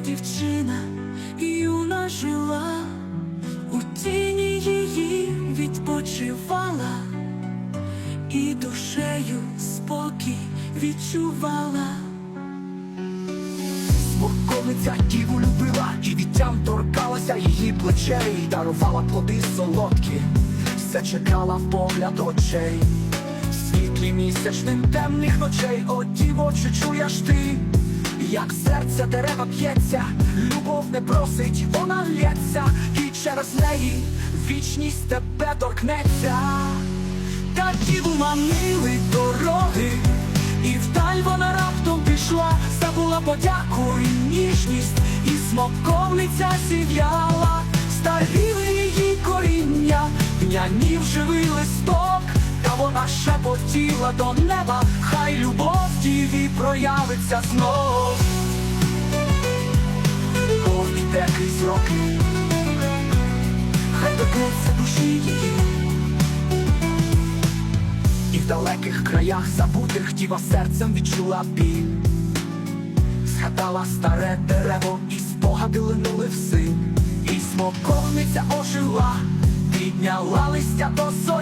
дівчина юна жила, у тіні її відпочивала, і душею спокій відчувала. Смоковниця діву любила і віттям торкалася її плечей, дарувала плоди солодкі, все чекала в погляд очей, світлі місячним темних ночей, о діво, чи чуєш ти, як серце дерева п'ється, любов не просить, вона лється, і через неї вічність тебе торкнеться. Та діву манили дороги, і вдаль вона раптом пішла, забула подяку і ніжність, і смоковниця сів'яла, старіли її коріння, п'янів живий листок, та вона шепотіла до неба, хай любов діві проявиться знов. Бог іде крізь роки, хай торкнеться душі її. І в далеких краях забутих діва серцем відчула біль. Згадала старе дерево, і спогади линули в син. І смоковниця ожила, підняла листя до зорі,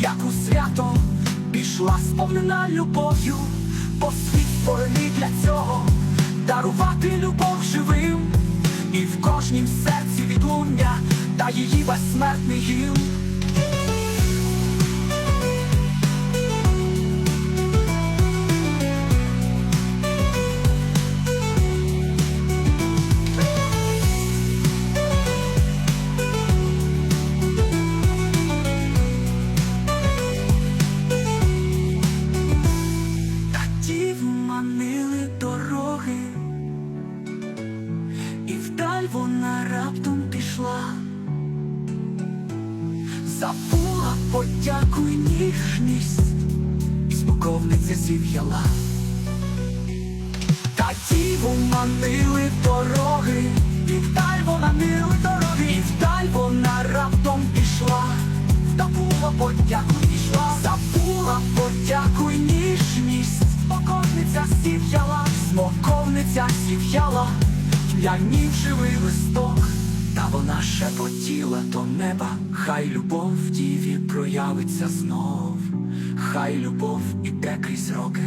як у свято, пішла сповнена любов'ю, бо світ створений для цього, дарувати любов живим, і в кожнім серці відлуння, та її безсмертний гімн. Забула подяку й ніжність, смоковниця зів'яла. Та діву манили дороги, і вдаль вона мили дороги, і вдаль вона раптом пішла, забула подяку й пішла, забула подяку й ніжність, смоковниця зів'яла, смоковниця зів'яла, п'янів живий листок. Та вона шепотіла до неба, хай любов в діві проявиться знов, хай любов іде крізь роки,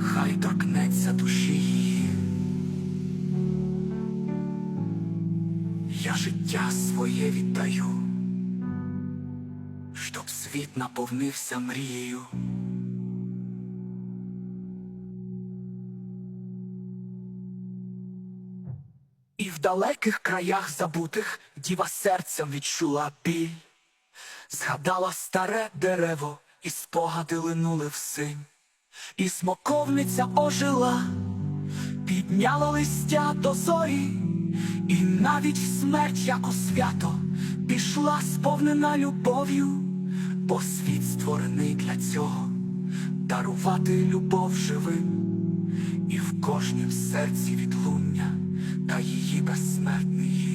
хай торкнеться душі її. Я життя своє віддаю, щоб світ наповнився мрією. І в далеких краях забутих діва серцем відчула біль, згадала старе дерево, і спогади линули в синь, і смоковниця ожила, підняла листя до зорі, і навіть смерть, як у свято, пішла сповнена любов'ю, бо світ створений для цього, дарувати любов живим. І в кожнім серці відлуння та її безсмертний.